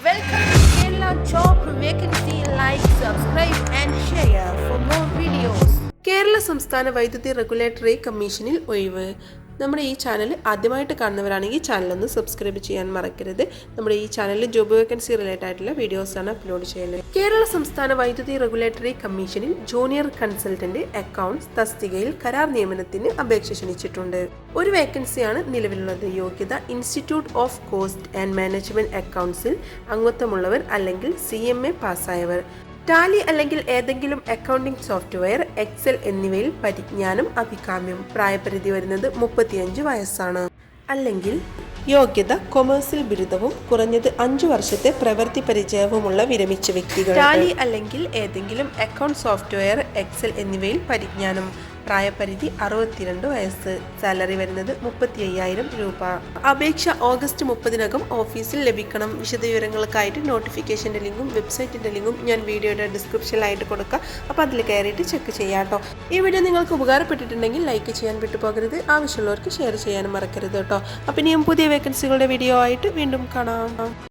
Welcome to Kerala Job Vacancy. Like, subscribe, and share for more videos. Kerala സംസ്ഥാന വൈദ്യുതി regulatory കമ്മീഷനിൽ ഒഴിവ് നമ്മുടെ ഈ ചാനൽ ആദ്യമായിട്ട് കാണുന്നവരാണെങ്കിൽ ചാനലൊന്ന് സബ്സ്ക്രൈബ് ചെയ്യാൻ മറക്കരുത്. നമ്മുടെ ഈ ചാനലിൽ ജോബ് വേക്കൻസി റിലേറ്റഡ് ആയിട്ടുള്ള വീഡിയോസാണ് അപ്ലോഡ് ചെയ്യുന്നത്. കേരള സംസ്ഥാന വൈദ്യുതി റെഗുലേറ്ററി കമ്മീഷനിൽ ജൂനിയർ കൺസൾട്ടന്റ് അക്കൗണ്ട്സ് തസ്തികയിൽ കരാർ നിയമനത്തിന് അപേക്ഷ ക്ഷണിച്ചിട്ടുണ്ട്. ഒരു വേക്കൻസിയാണ് നിലവിലുള്ളത്. യോഗ്യത institute of cost and management അക്കൗണ്ട്സിൽ അംഗത്വമുള്ളവർ അല്ലെങ്കിൽ സി എം എ പാസ്സായവർ ടാലി അല്ലെങ്കിൽ ഏതെങ്കിലും അക്കൗണ്ടിംഗ് സോഫ്റ്റ്വെയർ എക്സൽ എന്നിവയിൽ പരിജ്ഞാനം അഭികാമ്യം. പ്രായപരിധി വരുന്നത് മുപ്പത്തിയഞ്ച് വയസ്സാണ്. അല്ലെങ്കിൽ യോഗ്യത കൊമേഴ്സിൽ ബിരുദവും കുറഞ്ഞത് അഞ്ചു വർഷത്തെ പ്രവൃത്തി പരിചയവുമുള്ള വിരമിച്ച വ്യക്തികൾ. ടാലി അല്ലെങ്കിൽ ഏതെങ്കിലും അക്കൗണ്ട് സോഫ്റ്റ്വെയർ എക്സൽ എന്നിവയിൽ പരിജ്ഞാനം. പ്രായപരിധി അറുപത്തിരണ്ട് വയസ്സ്. സാലറി വരുന്നത് മുപ്പത്തി അയ്യായിരം രൂപ. അപേക്ഷ ഓഗസ്റ്റ് മുപ്പതിനകം ഓഫീസിൽ ലഭിക്കണം. വിശദവിവരങ്ങൾക്കായിട്ട് നോട്ടിഫിക്കേഷന്റെ ലിങ്കും വെബ്സൈറ്റിന്റെ ലിങ്കും ഞാൻ വീഡിയോയുടെ ഡിസ്ക്രിപ്ഷനിലായിട്ട് കൊടുക്കാം. അപ്പോൾ അതിൽ കയറിയിട്ട് ചെക്ക് ചെയ്യാം കേട്ടോ ഈ വീഡിയോ നിങ്ങൾക്ക് ഉപകാരപ്പെട്ടിട്ടുണ്ടെങ്കിൽ ലൈക്ക് ചെയ്യാൻ വിട്ടുപോകരുത്. ആവശ്യമുള്ളവർക്ക് ഷെയർ ചെയ്യാനും മറക്കരുത് കേട്ടോ അപ്പം ഇനിയും പുതിയ വേക്കൻസികളുടെ വീഡിയോ ആയിട്ട് വീണ്ടും കാണാം.